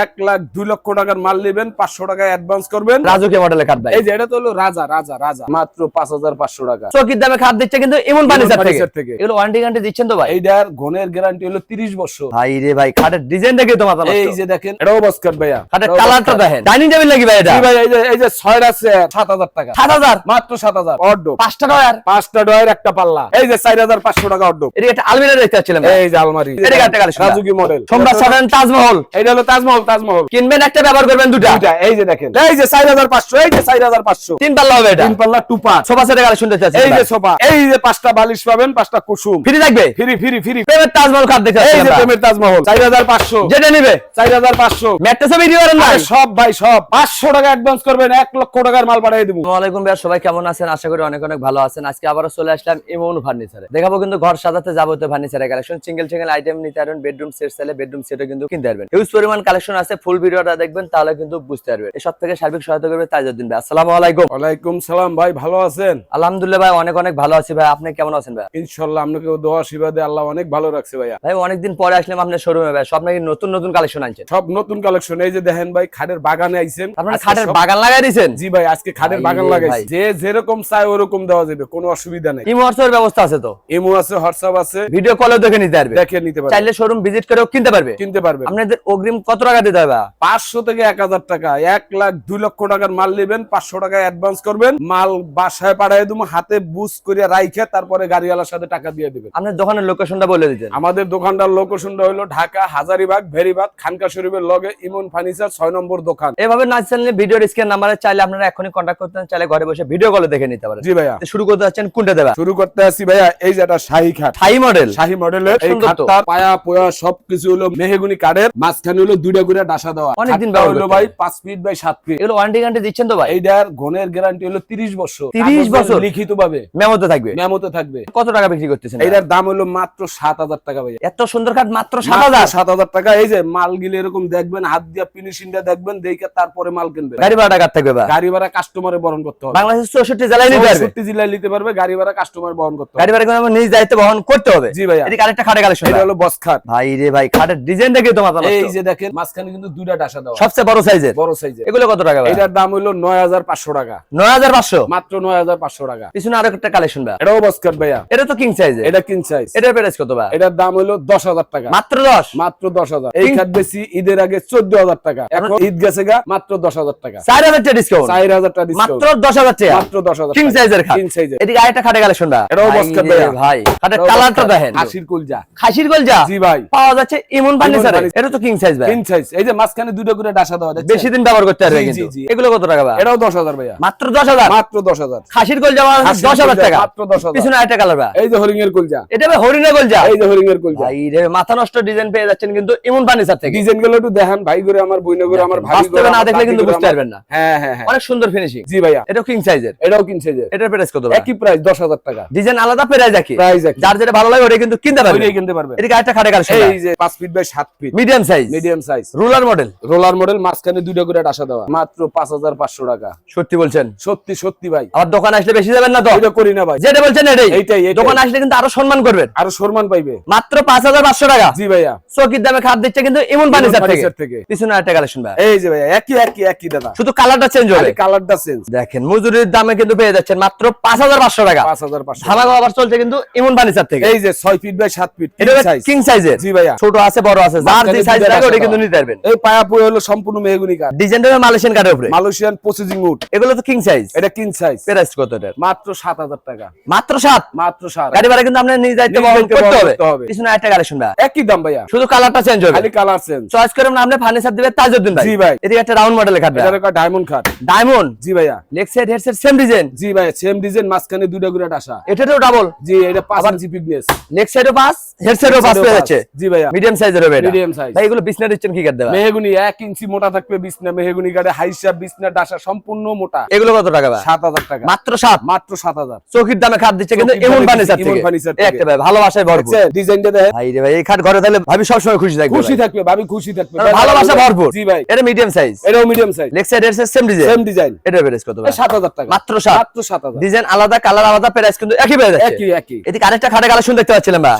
এক লাখ দুই লক্ষ টাকার মাল নেবেন পাঁচশো টাকা অ্যাডভান্স করবেন। রাজকীয় মডেলের খাট ভাই। এই যে এটা তো হলো রাজা রাজা রাজা। মাত্র পাঁচ হাজার পাঁচশো টাকা। চকির দামে খাট দিচ্ছে কিন্তু ইমন ফার্নিচার থেকে। এগুলো ওয়ারেন্টি গ্যারান্টি দিচ্ছেন তো ভাই। এইটার ঘনের গ্যারান্টি হলো তিরিশ বছর। ভাই রে ভাই খাটের ডিজাইন দেখে তো মাথা এই যে দেখেন এটাও বস্কার ভাইয়া। খাটের কালারটা দেখেন। ডাইনিং টেবিল নাকি ভাই এটা? ভাই এই যে এই যে ছয়টা চেয়ার সাত হাজার টাকা। সাত হাজার? মাত্র সাত হাজার। অর্ডো পাঁচটা ডয়ার পাঁচটা ডয়ের একটা পাল্লা। এই যে চার হাজার পাঁচশো টাকা অর্ডো এটা একটা আলমিরা দেখতে পাচ্ছিলাম এই যে আলমারি। এটা একটা। রাজুকি মডেল সম্রাট সাধারণ তাজমহল। এইটা হলো তাজমহল। তাজমহল কিনবেন একটা ব্যবহার করবেন দুটা। এই যে দেখেন। এই যে চার হাজার পাঁচশো এই যে চার হাজার পাঁচশো। তিন পাল্লা হবে এটা। তিন পাল্লা টু পাঁচ সোফা সেটের কালেকশন দেখতে এই যে সোফা। এই যে পাঁচটা বালিশ পাবেন পাঁচটা কুসুম। ফ্রি থাকবে? Free free free. প্রেমের তাজমহল খাট দেখতে এই যে প্রেমের তাজমহল। চার হাজার পাঁচশো। যেটা নিবে? চার হাজার পাঁচশো। ম্যাট্রেসও বিক্রি করেন না সব ভাই সব। পাঁচশো টাকা অ্যাডভান্স করবেন এক লক্ষ টাকার মাল পাঠিয়ে দিব। আসসালামাইকুম ভাইয়া সবাই কেমন আছেন? আশা করি অনেক অনেক ভালো আছেন। আজকে আবারও চলে আসলাম ইমন ফার্নিচারে। দেখাবো কিন্তু ঘর সাজাতে যাবতীয় ফার্নিচারের কালেকশন। সিঙ্গেল সিঙ্গেল আইটেম নিতে পারবেন বেডরুম সেট চাইলে বেডরুম সেটও কিন্তু কিনতে পারবেন। হিউজ পরিমাণ কালেকশন আছে ফুল ভিডিওটা দেখবেন তাহলে কিন্তু বুঝতে পারবেন। এই সব থেকে সার্বিক সহায়তা করবে তাইজুদ্দিন ভাই। আসসালামু আলাইকুম। ওয়ালাইকুম সালাম ভাই ভালো আছেন? আলহামদুলিল্লাহ ভাই অনেক অনেক ভালো আছি ভাই। আপনি কেমন আছেন ভাই? ইনশাল্লাহ আপনাকে দোয়া শিবাদে আল্লাহ অনেক ভালো রাখছে ভাইয়া। ভাই অনেকদিন পরে আসলাম আপনার শোরুমে ভাই। সব নাকি নতুন নতুন কালেকশন আনছেন। সব নতুন কালেকশন এই যে দেখেন ভাই খাটের বাগানে আইছেন। আপনার খাটের বাগান লাগাই দিয়েছেন? জি ভাই আজকে খাটের বাগান লাগাইছি। যে যেরকম চাই ওরকম দেওয়া যাবে কোনো অসুবিধা নেই। ইমোর্সের ব্যবস্থা আছে তো? ইমো আছে হোয়াটসঅ্যাপ আছে। ভিডিও কলেও দেখে নিতে পারবে। দেখে নিতে পারবে। চাইলে শোরুম ভিজিট করেও কিনতে পারবে। কিনতে পারবে। আপনাদের অগ্রিম কত টাকা দিতে হবে। পাঁচশো থেকে এক হাজার টাকা। এক লাখ দুই লক্ষ টাকার মাল নেবেন পাঁচশো টাকা অ্যাডভান্স করবেন। মাল বাসায় পাঠিয়ে দেবো হাতে বুঝ করে রাইখে তারপরে গাড়িওয়ালার সাথে টাকা দিয়ে দিবেন। আপনার দোকানের লোকেশনটা বলে দিতেন। আমাদের দোকানটার লোকেশনটা হলো ঢাকা হাজারিবাগ ভেরিবাগ খানকা শরীফের লগে ইমন ফার্নিচার ছয় নম্বর দোকান। এভাবে না চাইলে ভিডিওর স্ক্রিন নাম্বারে চাইলে আপনারা এখনই কন্ট্যাক্ট করতে চাইলে ঘরে বসে ভিডিও কলে দেখে নিতে পারেন। জি ভাইয়া। শুরু করতে যাচ্ছেন কোনটা দেবা শুরু করতে আসি ভাইয়া এই যে একটা শাহী খাট। হাই মডেল শাহী মডেলের এই খাটটা পায়া পোয়া সবকিছু হলো মেহেগুনি কাঠের। মাঝখানে হলো দুইটা করে ডাসা দেওয়া। অনেকদিন ব্যবহার ভাই ফিট বাই ফিট এগুলো ওয়ারেন্টি গ্যারান্টি দিচ্ছেন তো ভাই? এইটার ঘনের গ্যারান্টি হলো তিরিশ বছর। 30 বছর? লিখিত ভাবে মেমোতে থাকবে? মেমোতে থাকবে। কত টাকা বিক্রি করতেছেন ভাই? দাম হলো মাত্র সাত হাজার টাকা ভাইয়া এত সুন্দর কাঠ মাত্র সাত হাজার? সাত হাজার টাকা। এই যে মাল গিলে এরকম দেখবেন হাত দিয়া ফিনিশিংটা দেখবেন দেখে তারপরে মাল কিনবেন। গাড়ি ভাড়া টাকা থাকবে ভাই? গাড়ি ভাড়া কাস্টমারে বহন করতে হবে। বাংলাদেশের চৌষট্টি জেলায় নিতে পারবে? চৌষট্টি জেলায় নিতে পারবে গাড়ি ভাড়া কাস্টমার বহন করতে হবে। গাড়ি ভাড়া কিন্তু নিজ দায়িত্ব বহন করতে হবে? জি এদিকে আরেকটা খাটে কালেকশন এটা হলো বস খাট। ভাই রে ভাই খাটের ডিজাইন দেখে তো মাথা এই যে দেখেন মাঝখানে কিন্তু দুইটা ডাসা সবচেয়ে বড় সাইজের? বড় সাইজের। এগুলো কত টাকা এটার দাম হলো নয় হাজার পাঁচশো টাকা। নয় হাজার পাঁচশো? মাত্র নয় হাজার পাঁচশো টাকা। পিছনে আরও একটা কালেকশন ভাই। এটাও বস খাট ভাইয়া। এটা তো কিং সাইজের এটা কিন সাইজ এটার প্রাইস কত ভাই? এটার দাম হলো দশ হাজার টাকা। মাত্র দশ? মাত্র দশ হাজার। এই কিং- বেশি ঈদের আগে চোদ্দ হাজার টাকা। এখন ঈদ গেছে গা মাত্র দশ হাজার টাকা। চার হাজার টাকা ডিসকাউন্ট চার হাজার টাকা ডিসকাউন্ট টাকা। মাত্র দশ হাজার কিং সাইজের খাট। কিং সাইজের এদিকে আরেকটা খাটে কালেকশন ভাই। এটাও বস্কার ভাইয়া। ভাই খাটের কালারটা বস্কার। দেখেন। হাসির কুলজা। খাসির কলজা? জি ভাই। পাওয়া যাচ্ছে ইমন ফার্নিচারে এটা তো কিং সাইজ ভাই। কিং সাইজ এই যে মাঝখানে দুটো করে ডাসা দেওয়া দেখছেন? বেশি দিন ব্যবহার করতে পারবে কিন্তু। জি, জি। এগুলো কত টাকা ভাই? এটাও দশ হাজার ভাইয়া। মাত্র দশ হাজার? মাত্র দশ হাজার। খাসির কলজা পাওয়া যাচ্ছে হাসির দশ হাজার কুলজা, টাকা। মাত্র দশ হাজার। পিছনে আরেকটা কালার ভাই। এই যে হরিং এর কুলজা। এটা ভাই হরিণা কলজা। এই যে হরিং এর কুলজা। ভাই রে মাথা নষ্ট ডিজাইন পেয়ে যাচ্ছেন কিন্তু ইমন ফার্নিচার থেকে। ডিজাইনগুলো একটু দেখান ভাই করে আমার বইনে করে আমার ভাই বাস্তবে না দেখলে কিন্তু বুঝতে পারবেন না। হ্যাঁ হ্যাঁ হ্যাঁ। অনেক সুন্দর ফিনিশিং জি ভাইয়া। এটা কিং সাইজের এটাও কিনছে যে এটার প্রাইস কত ভাই? একই প্রাইস দশ হাজার টাকা। ডিজাইন আলাদা প্রাইস একই। প্রাইস একই। যার যেটা ভালো লাগে ওটা কিন্তু কিনতে পারবে। ওইটাই কিনতে পারবে। এটা আরেকটা খাটে কালেকশন এই যে পাঁচ ফিট বাই সাত feet medium size medium size ruler model? Roller model মাঝখানে দুইটা করে ডাসা দেওয়া। মাত্র পাঁচ হাজার পাঁচশো টাকা। সত্যি বলছেন? সত্যি সত্যি ভাই। আমার দোকান আসলে বেশি যাবেন না তো? করি না ভাই। যেটা বলছেন এটাই। এইটাই। দোকান আসলে কিন্তু আরও সম্মান করবেন। আরও সম্মান পাইবে। মাত্র পাঁচ হাজার পাঁচশো টাকা। জি ভাইয়া। চকির দামে খাট দিচ্ছে কিন্তু ইমন ফার্নিচার থেকে। পিছনে একটা কালেকশন ভাই। এই যে ভাইয়া একই একই একই দাদা। শুধু কালারটা চেঞ্জ হবে। কালারটা চেঞ্জ দেখেন মজুরির দামে কিন্তু পেয়ে যাচ্ছেন মাত্র পাঁচ হাজার পাঁচশো টাকা। পাঁচ হাজার পাঁচশো। ধামাকা আবার চলছে কিন্তু এমন ফার্নিচার থেকে। এই যে ছয় ফিট বাই সাত ফিট কিং সাইজের জি ভাইয়া। ছোট আছে বড় আছে যার যে সাইজ লাগে ওটা কিন্তু নিতে পারবেন। এই পায়া পুরো হলো সম্পূর্ণ মেহগুনি কাঠ। ডিজাইনটা মালয়েশিয়ান কাঠের উপরে। মালয়েশিয়ান প্রসেসিং উড এগুলো তো কিং সাইজ এটা কিন সাইজ প্রাইস কত এটার? মাত্র সাত হাজার টাকা। মাত্র মাত্র গাড়ি ভাড়া কিন্তু আপনার নিজ দায়িত্ব বহন করতে হবে। পিছনে একটা কালেকশন ভাই। একই দাম ভাইয়া। শুধু কালারটা চেঞ্জ হবে। খালি কালার চেঞ্জ চয়েস করে আপনি ফার্নিচার তাজউদ্দিন ভাই। জি ভাই। এদিকে একটা রাউন্ড মডেলের খাট এটা ডায়মন্ড কাঠ ডায়মন্ড জি ভাইয়া। Leg side head side same design জি ভাইয়া সেম ডিজাইন মাঝখানে দুইটা করে ডাসা এটাতেও ডাবল জি এটা পাঁচ ইঞ্চি পিকনেস লেগ সাইডও পাস হেড সাইডও পাস পেয়ে যাচ্ছে। জি ভাইয়া। মিডিয়াম সাইজের হবে এটা। Medium size। ভাই এগুলো বিছনা দিচ্ছেন কি কাট দেবা। মেহগুনি এক ইঞ্চি মোটা থাকবে বিছনা মেহগুনি কাঠে হাইসা বিছনা ডাসা সম্পূর্ণ মোটা। এগুলো কত টাকা ভাই? সাত হাজার টাকা। মাত্র সাত? মাত্র সাত হাজার। চৌকির দামে খাট দিচ্ছে কিন্তু এমন ফার্নিচার থেকে। একটা ভাই ভালোবাসায় ভরপুর। ডিজাইনটা দেখেন? ভাই রে ভাই এই খাট ঘরে তাহলে ভাবি সবসময় খুশি থাকবে খুশি থাকবে ভাবি খুশি থাকবে। ভালোবাসা ভরপুর। জি ভাই। এটা মিডিয়াম সাইজ এটাও medium size leg side head same design same design এটা প্রাইস কত ভাই? সাত হাজার টাকা। মাত্র সাত। মাত্র সাত হাজার। ডিজাইন আলাদা কালার আলাদা প্রাইস কিন্তু একই পেয়ে যাচ্ছে। একই একই। এদিকে আরেকটা খাটের কালেকশন দেখতে পাচ্ছিলাম ভাই।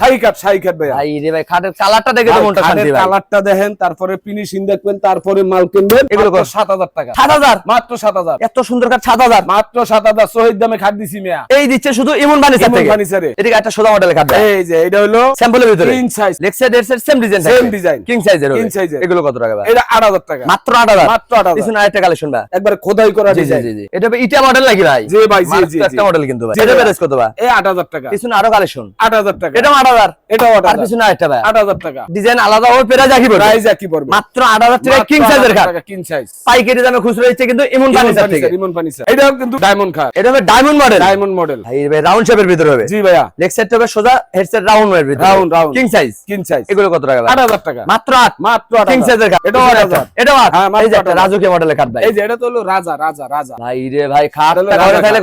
ভাই রে ভাই খাটের কালারটা দেখে তো মনটা শান্তি ভাই। কালারটা দেখেন তারপরে ফিনিশিং দেখবেন তারপরে মাল কিনবেন এগুলো সাত হাজার টাকা। সাত হাজার? মাত্র সাত হাজার। এত সুন্দর কাঠ সাত হাজার? মাত্র সাত হাজার শহীদ দামে খাট দিছি মিয়া। এই দিচ্ছে শুধু ইমন ফার্নিচার থেকে। ফার্নিচারে এদিকে একটা সোজা মডেলের খাট এই যে এটা হলো স্যাম্পলের ভিতরে। King size লেক্সের same design Same design। King সাইজের size এর। এগুলো কত টাকা ভাই? এটা টাকা। মাত্র আট হাজার। মাত্র পিছনে আরেকটা কালেকশন ভাই। একবার খোদাই করা জি জি ডিজাইন জি জি। এটা ইটা মডেল নাকি ভাই? জি ভাই, জি, জি, একটা মডেল কিন্তু ভাই। এটা। প্রাইস কত ভাই? এই আট হাজার টাকা। পিছনে আরও কালেকশন আট হাজার টাকা। এটাও আট হাজার। এটাও আট আর হাজার পিছনে আরেকটা ভাই। আট হাজার টাকা। ডিজাইন আলাদা হবে পেরা জাকি পড়বে। প্রাইস একই পড়বে। মাত্র আট হাজার টাকা কিং সাইজের খাট কিং সাইজ পাইকারি দামে খুচরো দিচ্ছে কিন্তু ইমন ফার্নিচার থেকে। ইমন ফার্নিচার এটাও কিন্তু ডায়মন্ড খাট এটা হবে ডায়মন্ড মডেল ডায়মন্ড মডেল ভাই ভাই রাউন্ড শেপের ভিতরে হবে। জি ভাইয়া। লেগ সাইড হবে সোজা হেড সাইড রাউন্ড এর ভিতরে। Round, round। King size king size এগুলো কত টাকা টাকা। মাত্র কিং সাইজের খাট হ্যাঁ, মাত্র মডেলের খাট ভাই। এই যে এটা তো হলো রাজা রাজা রাজা। ভাই রে ভাই খাট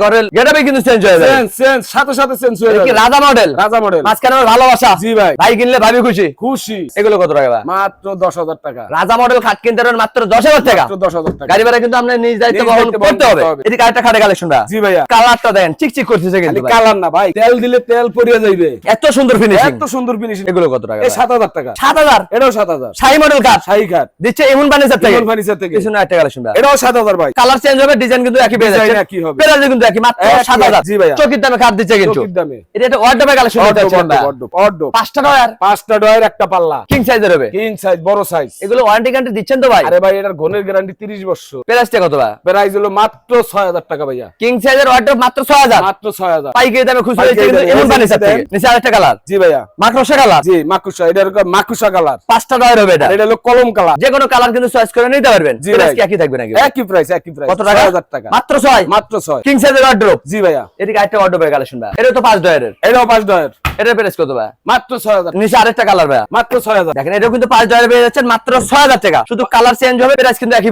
ঘরে। গেটাবে কিন্তু চেঞ্জ হয়ে সেন্স সাথে সাথে সেন্স হয়ে কি রাজা মডেল রাজা মডেল মাঝখানে আমার ভালোবাসা। জি ভাই। ভাই কিনলে ভাবি খুশি। খুশি। এগুলো কত টাকা মাত্র দশ হাজার টাকা। রাজা মডেল খাট কিনতে পারেন মাত্র দশ হাজার টাকা। দশ হাজার টাকা। গাড়ি ভাড়া কিন্তু আপনার নিজ দায়িত্ব বহন করতে হবে। হবে। আরেকটা খাটে কালেকশন ভাই জি ভাইয়া। কালারটা দেন চিকচিক করতেছে কিন্তু কালার না ভাই। তেল দিলে তেল পড়িয়ে যাইবে। এত সুন্দর ফিনিশিং এত সুন্দর ফিনিশিং এগুলো কত টাকা এই সাত হাজার টাকা। সাত হাজার? এটাও সাত হাজার। শাহি মডেল কাঠ শাহী ঘাট দিচ্ছে এমন ফার্নিচার থেকে। ইমন ফার্নিচার থেকে। পিছনে একটা কালেকশন ভাই এটাও সাত হাজার ভাই। কালার চেঞ্জ হবে ডিজাইন কিন্তু একই পেয়ে যাচ্ছে। একই হবে। পেরাজে কিন্তু একই মাত্র একই, সাত হাজার। জি ভাইয়া। চকির দামে খাট দিচ্ছে কিন্তু। চকির দামে। এটা একটা ওয়ার্ডরোবের কালেকশন করতে অর্ডব চাচ্ছেন ভাই অর্ডব অর্ডব পাঁচটা ডয়ার পাঁচটা ডয়ের একটা পাল্লা। কিং সাইজের হবে। কিং সাইজ বড় সাইজ এগুলো ওয়ারেন্টি গ্যারান্টি দিচ্ছেন তো ভাই? আরে ভাই এটার ঘনের গ্যারান্টি তিরিশ বছর। প্রাইসটা কত ভাই? প্রাইস হলো মাত্র ছয় হাজার টাকা ভাইয়া। কিং সাইজের ওয়ার্ডরোব মাত্র ছয় হাজার মাত্র ছয় হাজার পাইকারি দামে দিচ্ছে পাইকারি কিন্তু এমন থেকে দেন। নিচে আরেকটা কালার জি ভাইয়া। মাকড়সা কালার জি মাকুসা এটা হলো মাকুসা কালার পাঁচটা ডয়ার হবে এটা। এটা হলো কলম কালার যে কোনো কালার কিন্তু চয়েস করে নিতে পারবেন। প্রাইস কি একই থাকবে নাকি? একই প্রাইস একই প্রাইস কত টাকা? হাজার টাকা। মাত্র ছয়? মাত্র ছয়। কিং সাইজের ওয়ার্ডরোব জি ভাইয়া। এদিকে আরেকটা ওয়ার্ডরোবের কালেকশন ভাই। এটা তো পাঁচ ডয়ারের এটাও পাঁচ ডয়ের এটার প্রাইস কত ভাই? মাত্র ছয় হাজার নিচে আরেকটা কালার ভাই। মাত্র ছয় হাজার দেখেন এটাও কিন্তু পাঁচ ডলার পেয়ে যাচ্ছেন মাত্র ছয় হাজার টাকা শুধু কালার চেঞ্জ হবে প্রাইস কিন্তু একই।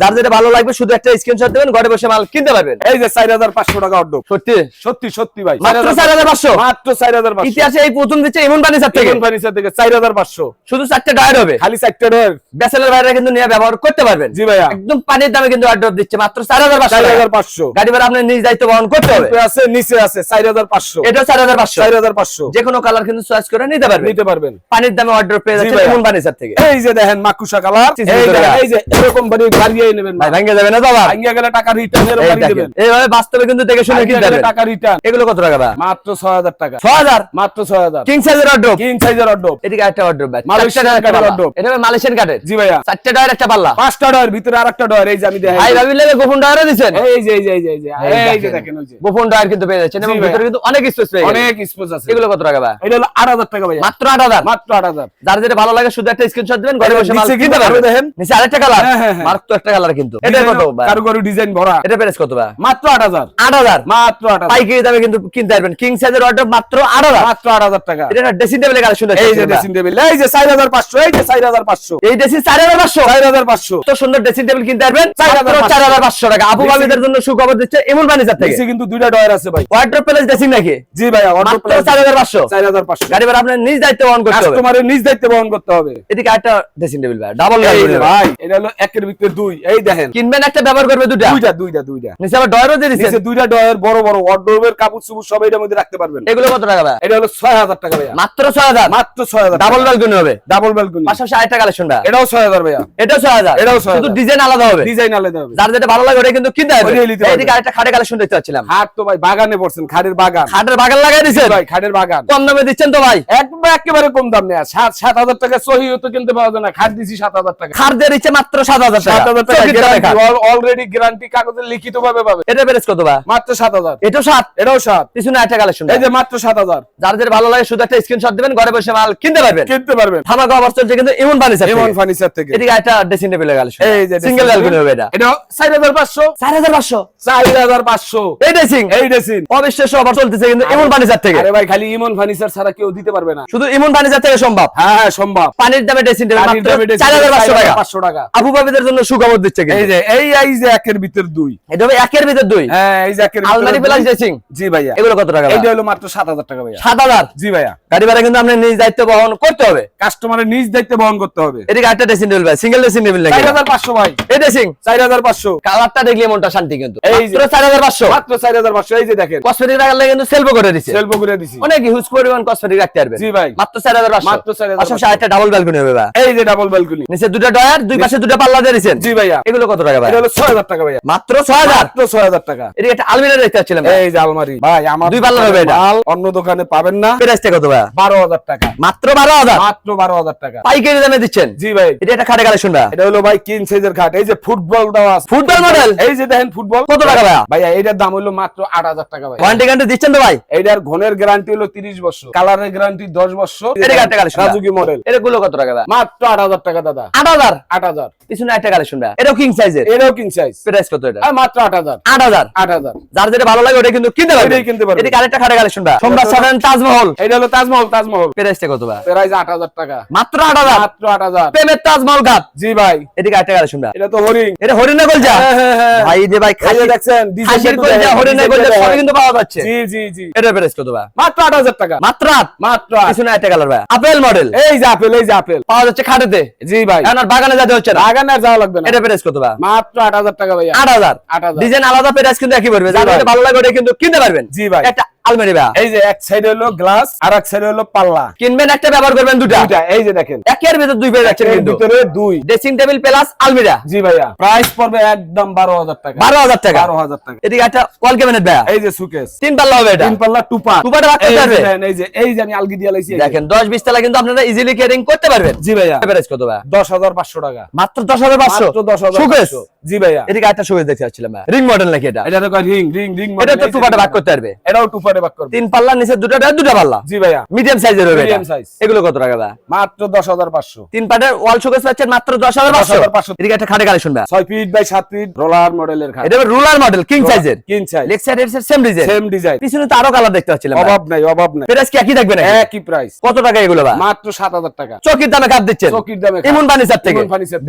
যার যেটা ভালো লাগবে শুধু একটা স্ক্রিনশট দেবেন ঘরে বসে মাল কিনতে পারবেন এই যে চার হাজার পাঁচশো টাকা সত্যি সত্যি সত্যি ভাই মাত্র চার হাজার পাঁচশো মাত্র চার হাজার পাঁচশো ইতিহাসে এই প্রথম দিচ্ছে এমন ফার্নিচার থেকে ফার্নিচার থেকে চার হাজার পাঁচশো শুধু চারটে ডয়ার হবে খালি চারটে ডয়ের ব্যাচেলার ভাইরা কিন্তু নিয়ে ব্যবহার করতে পারবেন জি ভাইয়া একদম পানির দামে কিন্তু অর্ডার দিচ্ছে মাত্র চার হাজার পাঁচশো চার হাজার পাঁচশো গাড়ি ভাড়া আপনার নিজ দায়িত্ব বহন করতে হবে আছে নিচে আছে চার হাজার পাঁচশো এটাও চার হাজার পাঁচশো চার হাজার পাঁচশো যে কোনো কালার কিন্তু চয়েস করে নিতে পারবেন নিতে পারবেন পানির দামে অর্ডার পেয়ে যাচ্ছে। এমন ফার্নিচার থেকে এই যে দেখেন মাকুসা কালার। এই যে এরকম বাড়ি গাড়িয়ে নেবেন ভাই ভেঙে যাবে না আবার? গেলে টাকা রিটার্ন এর বাড়ি দেবেন। এইভাবে বাস্তবে কিন্তু দেখে শুনে টাকা রিটার্ন এগুলো কত টাকা ভাই? মাত্র টাকা। ছয় হাজার? মাত্র ছয় হাজার। কিং সাইজের অর্ডার কিং সাইজের অর্ডব এদিকে একটা অর্ডার মালয়েশিয়ান wardrobe। এটা মালয়েশিয়ান জি ভাইয়া। চারটে ডয়ের একটা পাল্লা? পাঁচটা ডয়ের ভিতরে আর একটা ডয়ের এই যে আমি ভাই ভাবি লেগে গোপন ডয়ারও এই যে এই যে এই যে এই যে। দেখেন। দেখেন ওই যে। গোপন ডয়ার কিন্তু পেয়ে যাচ্ছেন এবং ভিতরে কিন্তু অনেক স্পেস পেয়ে অনেক স্পেস আছে। এগুলো কত টাকা ভাই? এটা হলো আট হাজার টাকা ভাইয়া। মাত্র আট হাজার? মাত্র আট হাজার। যার যেটা ভালো লাগে শুধু একটা স্ক্রিনশট দিবেন ঘরে বসে মাল কিনতে কিন্তু দেখেন? নিচে আরেকটা কালার। মার্ক তো একটা কালার কিন্তু। এটা কত ভাই? ডিজাইন ভরা। এটা প্রাইস কত ভাই? মাত্র আট হাজার। মাত্র আট হাজার। পাইকারি দামে কিন্তু কিনতে পারবেন। কিং সাইজের অর্ডার মাত্র আট হাজার। মাত্র আট হাজার টাকা। এটা ড্রেসিং টেবিলের কালেকশন এই যে ড্রেসিং টেবিল এই যে চার হাজার পাঁচশো এই যে চার হাজার পাঁচশো। এই ড্রেসিং চার হাজার পাঁচশো? চার হাজার পাঁচশো। তো সুন্দর ড্রেসিং টেবিল কিনতে পারবেন? চার হাজার মাত্র চার হাজার পাঁচশো টাকা। আপু Dressing- ভাবিদের জন্য সুখবর দিচ্ছে এমন ফার্নিচার থেকে। নিচে কিন্তু দুইটা ডয়ার আছে ভাই। ওয়ার্ড্রপ প্লাস ড্রেসিং নাকি? জি অর্ডার মাত্র চার হাজার পাঁচশো। চার হাজার পাঁচশো। গাড়ি ভাড়া আপনার নিজ দায়িত্ব বহন করতে হবে। কাস্টমারের নিজ দায়িত্বে বহন করতে হবে। এদিকে একটা ড্রেসিং টেবিল ভাই ডাবল ভাই। এটা হলো একের ভিতরে দুই এই দেখেন। কিনবেন একটা ব্যবহার করবে দুটা দুইটা দুইটা দুইটা। নিচে আবার ডয়ারও দিয়ে দুইটা ডয়ার বড় বড় ওয়ার্ডরোবের কাপড় সব এটার মধ্যে রাখতে পারবেন। এগুলো কত টাকা ভাই? এটা হলো ছয় হাজার টাকা ভাইয়া। মাত্র ছয় হাজার? মাত্র ছয় হাজার ডাবল ব্যালকনি হবে? ডাবল ব্যালকনি পাশাপাশি আরেকটা কালেকশন ভাই। এটাও ভাইয়া। এটাও ছয় হাজার? এটাও 6000 শুধু ডিজাইন আলাদা হবে? ডিজাইন আলাদা হবে। যার যেটা ভালো লাগে ওটা কিন্তু কিনতে হবে। এইদিকে আরেকটা কালেকশন দেখতে পাচ্ছিলাম। হাট তো ভাই বাগানে পড়ছেন খাটের বাগান। খাটের বাগান লাগাই দিচ্ছেন? ভাই খাটের বাগান। কম দামে দিচ্ছেন তো ভাই? একবার একেবারে কম দাম নেয়া। সাত সাত হাজার টাকা সহি তো কিনতে পাওয়া না খাট দিছি সাত হাজার টাকা। খাট দিয়ে দিচ্ছে মাত্র সাত হাজার সাত টাকা হাজার। অলরেডি গ্যারান্টি কাগজে লিখিত ভাবে পাবে। এটা কত ভাই? মাত্র সাত হাজার। এটাও সাত? এটাও সাত। পিছনে একটা কালেকশন এই যে মাত্র সাত হাজার। যার যেটা ভালো লাগে শুধু একটা স্ক্রিনশট দিবেন ঘরে বসে মাল কিনতে পারবেন। কিনতে পারবেন। চলছে কিন্তু এমন ফার্নিচার এমন ফার্নিচার থেকে। এদিকে একটা ড্রেসিং টেবিলের কালেকশন এই যে সিঙ্গেল হবে এটা। এটা চার হাজার পাঁচশো। চার হাজার পাঁচশো? চার হাজার পাঁচশো। এই ড্রেসিং এই অবিশ্বাস্য অফার চলতেছে কিন্তু এমন ফার্নিচার থেকে। আরে ভাই খালি ইমন ফার্নিচার ছাড়া কেউ দিতে পারবে না। শুধু এমন ফার্নিচার থেকে সম্ভব? হ্যাঁ হ্যাঁ সম্ভব। পানির দামে ড্রেসিং টেবিল টাকা। আবু বাবিদের জন্য সুখবর দিচ্ছে এই যে এই এই যে একের ভিতর দুই। এটা হবে একের ভিতর দুই। হ্যাঁ এই যে একের আলমারি প্লাস ড্রেসিং জি ভাইয়া। এগুলো কত টাকা? এইটা হলো মাত্র সাত হাজার টাকা ভাইয়া। সাত হাজার? জি ভাইয়া। গাড়ি ভাড়া কিন্তু নিজ দায়িত্ব বহন করতে হবে। কাস্টমারের নিজ দায়িত্ব বহন করতে হবে। এটা একটা ড্রেসিং টেবিল ভাই সিঙ্গেল ড্রেসিং টেবিল ভাই। এই ড্রেসিং চার হাজার পাঁচশো। কালারটা দেখলে মনটা শান্তি কিন্তু। এই চার হাজার পাঁচশো। মাত্র চার হাজার পাঁচশো এই যে দেখেন। কসমেটিক রাখলে কিন্তু সেলফ করে দিচ্ছে সেলফ করে দিছি। অনেক হিউজ পরিমাণ কসমেটিক রাখতে পারবে। জি ভাই। মাত্র চার হাজার পাঁচশো। মাত্র 4,500 পাশাপাশি আরেকটা ডাবল ব্যালকনি হবে ভাই। এই যে ডাবল ব্যালকনি নিচে দুটো ডয়ার দুই পাশে দুটো পাল্লা দিয়ে দিচ্ছেন জি ভাইয়া। এগুলো কত টাকা ভাই? এটা ছয় হাজার টাকা ভাইয়া। মাত্র ছয় হাজার। মাত্র ছয় হাজার টাকা। এটা একটা আলমিরা দেখতে পাচ্ছিলাম এই যে আলমারি। ভাই আমার দুই পাল্লা হবে এটা। অন্য দোকানে পাবেন না। প্রাইসটা কত ভাই? বারো হাজার টাকা। মাত্র বারো হাজার। মাত্র বারো হাজার টাকা। পাইকারি দামে দিচ্ছেন। জি ভাই। এটা একটা খাটে কালেকশন এটা হলো ভাই কিং সাইজের খাট। এই যে ফুটবল দেওয়া আছে। ফুটবল মডেল এই যে দেখেন ফুটবল। কত টাকা ভাইয়া? ভাইয়া এইটার দাম হলো মাত্র আট হাজার টাকা ভাই ওয়ারেন্টি গ্যারান্টি দিচ্ছেন তো ভাই? এইটার ঘনের গ্যারান্টি হলো তিরিশ বছর। কালারের গ্যারান্টি দশ বছর। এটা রাজুকি মডেল এটা গুলো কত টাকা ভাই মাত্র আট হাজার টাকা দাদা। আট হাজার? আট হাজার। পিছনে একটা কালেকশন ভাই এটাও কিং সাইজের এটাও কিং সাইজ প্রাইস কত এটা? মাত্র আট হাজার। আট হাজার। আট হাজার। যার যেটা ভালো লাগে ওটা কিন্তু কিনতে পারবে। এটাই কিনতে পারবে। এটা আরেকটা খাটে কালেকশন ভাই সোমবার সাধারণ তাজমহল। এটা হলো তাজমহল তাজমহল। প্রাইসটা কত ভাই প্রাইস আট হাজার টাকা। মাত্র আট হাজার। মাত্র আট হাজার। প্রেমের তাজমহল ঘাট। জি ভাই। এদিকে আরেকটা কালেকশন ভাই এটা তো হরিং এটা হরিণা গোলজা? হ্যাঁ, হ্যাঁ, হ্যাঁ। ভাই যে ভাই খাসি দেখছেন খাসির তো গোলজা হরিণা গোলজা সবই কিন্তু পাওয়া যাচ্ছে। জি জি জি। এটা প্রাইস কত ভাই? মাত্র আট হাজার টাকা। মাত্র মাত্র আট। পিছনে একটা কালার ভাই। আপেল মডেল এই যে আপেল এই যে আপেল। পাওয়া যাচ্ছে খাটেতে? জি ভাই। আর বাগানে যেতে হচ্ছে না? বাগানে যাওয়া লাগবে না। এটা প্রাইস কত ভাই? মাত্র আট হাজার টাকা ভাইয়া। আট হাজার। আট হাজার। ডিজাইন আলাদা প্রাইস কিন্তু একই পড়বে। যার ভালো লাগে ওটা কিন্তু কিনতে পারবেন। জি ভাই। একটা আলমারি ভাই এই যে এক সাইডে হলো গ্লাস আর এক সাইডে হলো পাল্লা। কিনবেন একটা ব্যবহার করবেন দুটা দুইটা এই যে দেখেন। একের ভিতর দুই পেয়ে যাচ্ছে ভিতরে দুই। ড্রেসিং টেবিল প্লাস আলমিরা। জি ভাইয়া। প্রাইস পড়বে একদম বারো হাজার টাকা। বারো হাজার টাকা। বারো হাজার টাকা। এদিকে একটা ওয়াল ক্যাবিনেট ভাই এই যে সুকেস তিন পাল্লা হবে এটা। তিন পাল্লা এই যে? এই যে এই যে আমি আলগি দিয়ে লাইছি দেখেন দশ বিশ তালা কিন্তু আপনারা ইজিলি ক্যারিং করতে পারবেন। জি ভাইয়া। প্রাইস কত ভাই দশ হাজার পাঁচশো টাকা। মাত্র দশ হাজার পাঁচশো। মাত্র দশ হাজার। জি ভাইয়া। এদিকে একটা সুকেশ দেখতে পাচ্ছিলাম রিং মডেল নাকি এটা? এটা দেখো রিং রিং রিং এটা তো টুপাটা ভাগ করতে পারবে। এটাও টুপারে ভাগ করবে। তিন পাল্লা নিচে দুটো এটা দুটো পাল্লা? জি ভাইয়া। মিডিয়াম সাইজের হবে এটা। size। এগুলো কত টাকা ভাই মাত্র দশ হাজার পাঁচশো। তিন পাটের ওয়াল শোকেস পাচ্ছেন মাত্র দশ হাজার পাঁচশো। 10,500 এদিকে একটা খাটে কালেকশন ভাই ছয় ফিট বাই সাত ফিট রোলার মডেলের খাট। এটা রুলার মডেল কিং সাইজের কিং সাইজ লেগ সাইড এর সেম ডিজাইন সেম ডিজাইন পিছনে তো আরও কালার দেখতে পাচ্ছিলাম অভাব নাই অভাব নাই। প্রাইস কি একই থাকবে না একই প্রাইস কত টাকা এগুলো ভাই মাত্র সাত হাজার টাকা। চকির দামে কাপ দিচ্ছেন। চকির দামে। ইমন ফার্নিচার থেকে।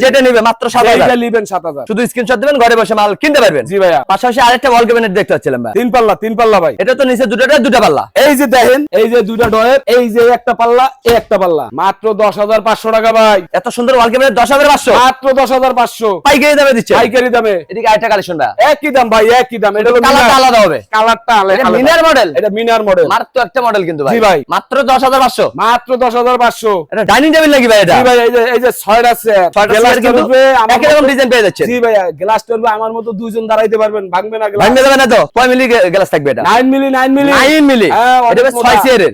যেটা নিবে মাত্র সাত এইটা হাজার নিবেন সাত হাজার। শুধু স্ক্রিনশট দিবেন ঘরে বসে মাল কিনতে পারবেন। জি ভাইয়া। পাশাপাশি আরেকটা ওয়াল ক্যাবিনেট দেখতে পাচ্ছিলাম ভাই। তিন পাল্লা তিন পাল্লা ভাই। এটা তো নিচে দুটো দুটা পাল্লা। এই যে দেখেন এই যে দুইটা ডয়ের এই যে একটা পাল্লা এই একটা পাল্লা। মাত্র দশ হাজার পাঁচশো টাকা ভাই। এত সুন্দর ওয়াল ক্যাবিনেট দশ হাজার পাঁচশো। মাত্র দশ হাজার পাঁচশো। পাইকারি দামে দিচ্ছে। পাইকারি দামে। এদিকে আরেকটা কালেকশন ভাই। একই দাম ভাই একই দাম। এটা হলো কালারটা আলাদা হবে। কালারটা আলাদা। মিনার মডেল এটা মিনার মডেল মাত্র একটা মডেল কিন্তু ভাই। জি ভাই। মাত্র দশ হাজার পাঁচশো। মাত্র দশ হাজার পাঁচশো। এটা ডাইনিং টেবিল নাকি ভাই এটা? জি ভাই এই যে এই যে ছয়টা set, ছয়টা গ্লাস চেয়ার কিন্তু টুলবে, একই রকম ডিজাইন পেয়ে যাচ্ছে জি ভাইয়া গ্লাস টুলবে আমার মতো দুইজন দাঁড়াইতে পারবেন। ভাঙবে না ভাঙবে যাবে না তো? কয় মিলি গ্লাস থাকবে এটা? Nine milli nine milli. Nine milli? হ্যাঁ, এটা বেশ মোটা,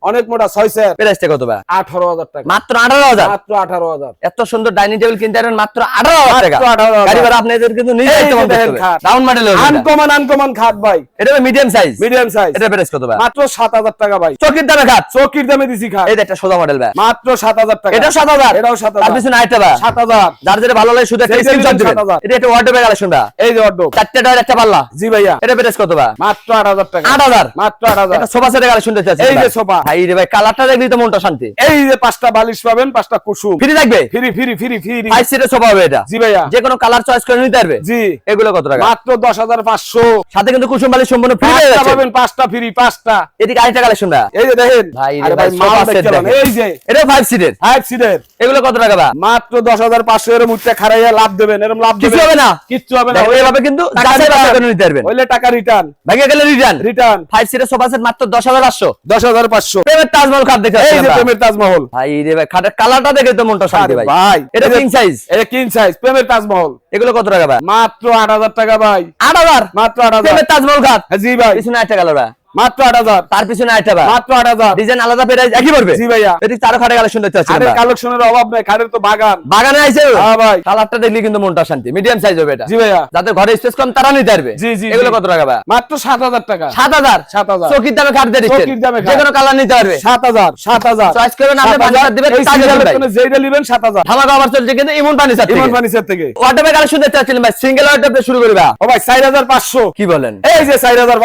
অনেক মোটা ছয় সের প্রাইসটা কত ভাই? আঠারো হাজার টাকা। মাত্র আঠারো হাজার? মাত্র আঠারো হাজার। এত সুন্দর ডাইনিং টেবিল কিনতে পারবেন মাত্র আঠারো হাজার টাকা। 18,000 গাড়ি ভাড়া আপনাদের কিন্তু নিজে করতে হবে। ডাউন মডেল আনকমন আনকমন খাট ভাই। এটা মিডিয়াম সাইজ মিডিয়াম সাইজ এটা প্রাইস কত ভাই? মাত্র সাত হাজার টাকা ভাই। চকির দামে খাট? চৌকির দামে দিছি খাট। যে একটা সোজা মডেল ভাই। মাত্র সাত হাজার টাকা। এটাও সাত হাজার? এটাও সাত তার পিছনে আরেকটা ভাই। সাত হাজার। যার যেটা ভালো লাগে শুধু একটা স্ক্রিনশট দিবেন। 7,000 এটা একটা ওয়ার্ডরোবের কালেকশন ভাই এই যে অর্ডো চারটে ডয়ের একটা পাল্লা? জি ভাইয়া। এটা প্রাইস কত ভাই? মাত্র আট হাজার টাকা। আট হাজার? মাত্র আট হাজার। সোফা সেটের কালেকশন দেখতে এই যে সোফা। ভাই রে ভাই কালারটা দেখলি তো মনটা শান্তি। এই যে পাঁচটা বালিশ পাবেন পাঁচটা কুসুম। ফ্রি থাকবে? Free free free free five সিটের সোফা হবে এটা। জি ভাইয়া। যে কোনো কালার চয়েস করে নিতে পারবে? জি। এগুলো কত টাকা? মাত্র দশ হাজার পাঁচশো। সাথে কিন্তু কুসুম সম্পূর্ণ ফ্রি পাবেন পাঁচটা ফ্রি পাঁচটা। এদিকে আরেকটা কালেকশন ভাই এই যে দেখেন। ভাই রে ভাই। এই যে। এটা ফাইভ সিটের ফাইভ সিটের এগুলো কত টাকা ভাই? মাত্র দশ হাজার পাঁচশো এর মুখটা খারাইয়া লাভ দেবেন এরকম লাভ কিছু হবে না। কিচ্ছু হবে না। ওইভাবে কিন্তু নিতে পারবেন। হইলে টাকা রিটার্ন ভেঙে গেলে রিটার্ন রিটার্ন ফাইভ সিটের সোফা সেট মাত্র দশ হাজার পাঁচশো দশ হাজার পাঁচশো। প্রেমের তাজমহল খাট দেখতে এই যে প্রেমের তাজমহল। ভাই রে ভাই খাটের কালারটা দেখে তো মনটা শান্তি ভাই। ভাই এটা কিং সাইজ এটা কিং সাইজ প্রেমের তাজমহল। এগুলো কত টাকা ভাই? মাত্র আট হাজার টাকা ভাই। আট হাজার? মাত্র আট হাজার। প্রেমের তাজমহল খাট। হ্যাঁ, জি ভাই। পিছনে একটা কালার মাত্র আট হাজার। তার পিছনে মাত্র ডিজাইন আলাদা প্রাইস একই পড়বে? জি ভাইয়া। এদিকে চারো খাটে কালেকশন দেখতে পাচ্ছি খাটের কালেকশনের অভাব নাই খাটের তো বাগান। বাগানে আইছে হ্যাঁ ভাই। কালারটা দেখলে কিন্তু মনটা শান্তি। মিডিয়াম সাইজ হবে এটা। জি ভাইয়া। যাদের ঘরে স্পেস কম তারা নিতে পারবে। জি, জি, এগুলো কত টাকা ভাই মাত্র সাত হাজার টাকা। সাত হাজার? সাত হাজার। চকির দামে খাট দিয়ে দিচ্ছেন। চকির দামে যে কোনো কালার নিতে পারবে। সাত হাজার সাত হাজার। চয়েস করবেন আপনি দিবেন ভাই। যেইটা নিবেন হাজার। ধামাকা আবার চলছে কিন্তু ইমন পানি স্যার ইমন থেকে। ওয়াটার কালেকশন দেখতে ভাই। সিঙ্গেল ওয়াটার শুরু করবা ও ভাই চার হাজার পাঁচশো। কি বলেন? এই যে। চার হাজার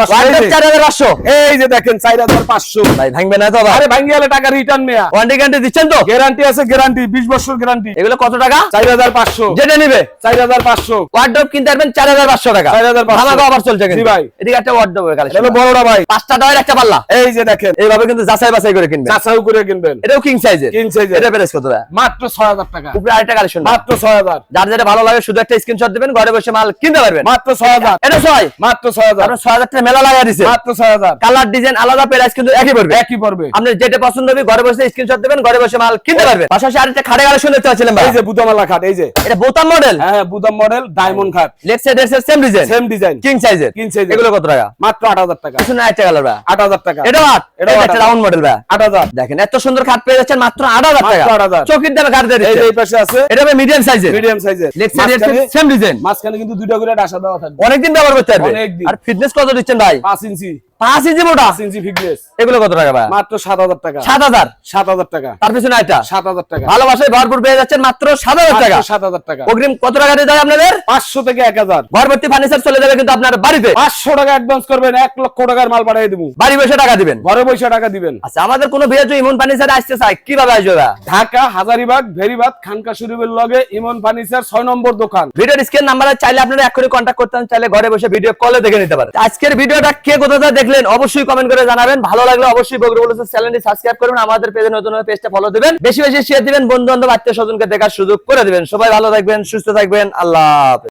পাঁচশো? এই যে। চার হাজার পাঁচশো দেখেন চার হাজার পাঁচশো। ভাই ভাঙবে না তো আরে ভাঙ্গি গেলে টাকা রিটার্ন নেয়া। ওয়ারেন্টি গ্যারান্টি দিচ্ছেন তো? গ্যারান্টি আছে গ্যারান্টি বিশ বছর গ্যারান্টি এগুলো কত টাকা? চার হাজার পাঁচশো। যেটা নিবে? চার হাজার পাঁচশো। ওয়ার্ড্রপ কিনতে পারবেন চার হাজার পাঁচশো টাকা। 4,500 আমাকে অফার চলছে কিন্তু। জি ভাই। এদিকে একটা ওয়ার্ড্রপের এটা কালেকশন বড়টা ভাই। পাঁচটা ডয়ের একটা পাল্লা। এই যে দেখেন। এইভাবে কিন্তু যাচাই বাছাই করে কিনবেন। চাচাও করে কিনবেন। এটাও কিং সাইজের কিং সাইজের। এটা প্রাইস কত টাকা মাত্র ছয় হাজার টাকা। উপরে আরেকটা কালেকশন মাত্র ছয় হাজার। যার যেটা ভালো লাগে শুধু একটা স্ক্রিনশট দিবেন ঘরে বসে মাল কিনতে পারবেন। মাত্র ছয় হাজার। এটা ছয়? মাত্র ছয় হাজার। ছয় হাজার টাকা মেলা লাগা দিছে। মাত্র ছয় হাজার। কালার ডিজাইন আলাদা প্রাইস কিন্তু একই পড়বে। একই পড়বে। আপনার যেটা পছন্দ হবে ঘরে বসে স্ক্রিনশট দিবেন ঘরে বসে মাল কিনতে পারবেন। পাশাপাশি আরেকটা কালেকশন দেখতে পাচ্ছিলাম ভাই। এই যে বুদামালা খাট এই যে। এটা বোতাম মডেল হ্যাঁ হ্যাঁ বুদাম মডেল ডায়মন্ড খাট। লেফট সাইড এর same design same design king সাইজের King size এগুলো কত টাকা? মাত্র আট হাজার টাকা। কিছু না একটা কালার ভাই। আট হাজার টাকা। এটা আট? এটা একটা রাউন্ড মডেল ভাই। আট হাজার। দেখেন এত সুন্দর খাট পেয়ে যাচ্ছেন মাত্র আট হাজার মাত্র টাকা। 8,000 চকির দামে খাট দিচ্ছে। এই পাশে আছে। এটা মিডিয়াম সাইজের মিডিয়াম সাইজের লেফট সাইড এর সেম ডিজাইন মাঝখানে কিন্তু দুইটা করে ডাসা দেওয়া থাকবে। অনেকদিন ব্যবহার করতে পারবে অনেকদিন। আর ফিটনেস কত দিচ্ছেন ভাই? পাঁচ ইঞ্চি। পাঁচ ইঞ্চি মোটা? পাঁচ ইঞ্চি ফিটনেস এগুলো কত টাকা ভাই? মাত্র সাত হাজার টাকা। সাত হাজার? সাত হাজার টাকা। তার পিছনে সাত হাজার টাকা। ভালোবাসায় ভরপুর পেয়ে যাচ্ছেন মাত্র সাত হাজার টাকা। মাত্র সাত হাজার টাকা। অগ্রিম কত টাকা দিতে আপনাদের? পাঁচশো থেকে এক হাজার। ঘরভর্তি ফার্নিচার চলে যাবে কিন্তু আপনার বাড়িতে। পাঁচশো টাকা অ্যাডভান্স করবেন এক লক্ষ টাকার মাল পাঠিয়ে দেবো। বাড়ি বসে টাকা দিবেন? ঘরে বসে টাকা দিবেন। আচ্ছা আমাদের কোনো ভিড় ইমন ফার্নিচারে আসতে চাই কীভাবে আসবে ঢাকা হাজারিবাগ ভেরিবাগ খানকা শরীফের লগে ইমন ফার্নিচার ছয় নম্বর দোকান। ভিডিও স্ক্রিন নাম্বারে চাইলে আপনারা এখনই কন্ট্যাক্ট করতে চাইলে ঘরে বসে ভিডিও কলে দেখে নিতে পারেন। আজকের ভিডিওটা কে কোথা থেকে দেখলেন, অবশ্যই কমেন্ট করে জানাবেন। ভালো লাগলে অবশ্যই বগুড়া বলেছে চ্যানেলটি সাবস্ক্রাইব করবেন, আমাদের পেজে নতুন পেজটা ফলো দিবেন। বেশি বেশি শেয়ার দিবেন বন্ধু বান্ধব আত্মীয় স্বজনকে দেখার সুযোগ করে দিবেন। সবাই ভালো থাকবেন, সুস্থ থাকবেন, আল্লাহ।